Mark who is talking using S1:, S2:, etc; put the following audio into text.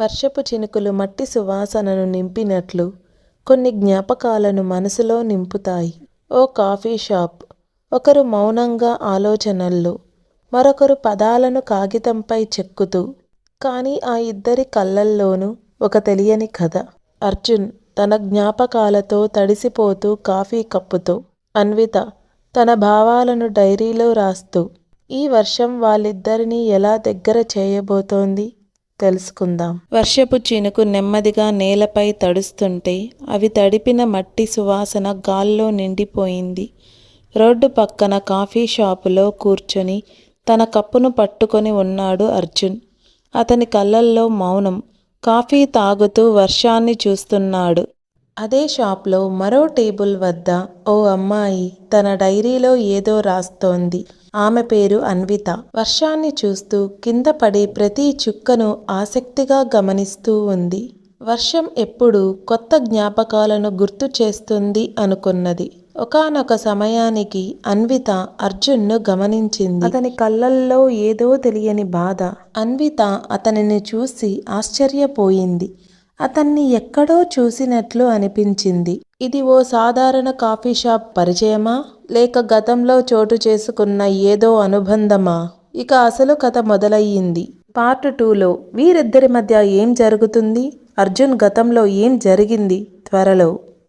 S1: వర్షపు చినుకులు మట్టి సువాసనను నింపినట్లు కొన్ని జ్ఞాపకాలను మనసులో నింపుతాయి. ఓ కాఫీ షాప్. ఒకరు మౌనంగా ఆలోచనల్లో మరొకరు పదాలను కాగితంపై చెక్కుతూ కానీ ఆ ఇద్దరి కళ్ళల్లోనూ ఒక తెలియని కథ. అర్జున్ తన జ్ఞాపకాలతో తడిసిపోతూ కాఫీ కప్పుతో అన్విత తన భావాలను డైరీలో రాస్తూ ఈ వర్షం వాళ్ళిద్దరినీ ఎలా దగ్గర చేయబోతోంది? తెలుసుకుందాం. వర్షపు చినుకు నెమ్మదిగా నేలపై తడుస్తుంటే అవి తడిపిన మట్టి సువాసన గాల్లో నిండిపోయింది. రోడ్డు పక్కన కాఫీ షాపులో కూర్చొని తన కప్పును పట్టుకొని ఉన్నాడు అర్జున్. అతని కళ్ళల్లో మౌనం కాఫీ తాగుతూ వర్షాన్ని చూస్తున్నాడు. అదే షాప్లో మరో టేబుల్ వద్ద ఓ అమ్మాయి తన డైరీలో ఏదో రాస్తోంది. ఆమె పేరు అన్విత. వర్షాన్ని చూస్తూ కింద పడే ప్రతి చుక్కను ఆసక్తిగా గమనిస్తూ ఉంది. వర్షం ఎప్పుడు కొత్త జ్ఞాపకాలను గుర్తు చేస్తుంది అనుకున్నది. ఒకానొక సమయానికి అన్విత అర్జున్ను గమనించింది. అతని కళ్ళల్లో ఏదో తెలియని బాధ. అన్విత అతనిని చూసి ఆశ్చర్యపోయింది. అతన్ని ఎక్కడో చూసినట్లు అనిపించింది. ఇది ఓ సాధారణ కాఫీ షాప్ పరిచయమా? లేక గతంలో చోటు చేసుకున్న ఏదో అనుబంధమా? ఇక అసలు కథ మొదలయ్యింది. పార్ట్ టూలో వీరిద్దరి మధ్య ఏం జరుగుతుంది? అర్జున్ గతంలో ఏం జరిగింది? త్వరలో.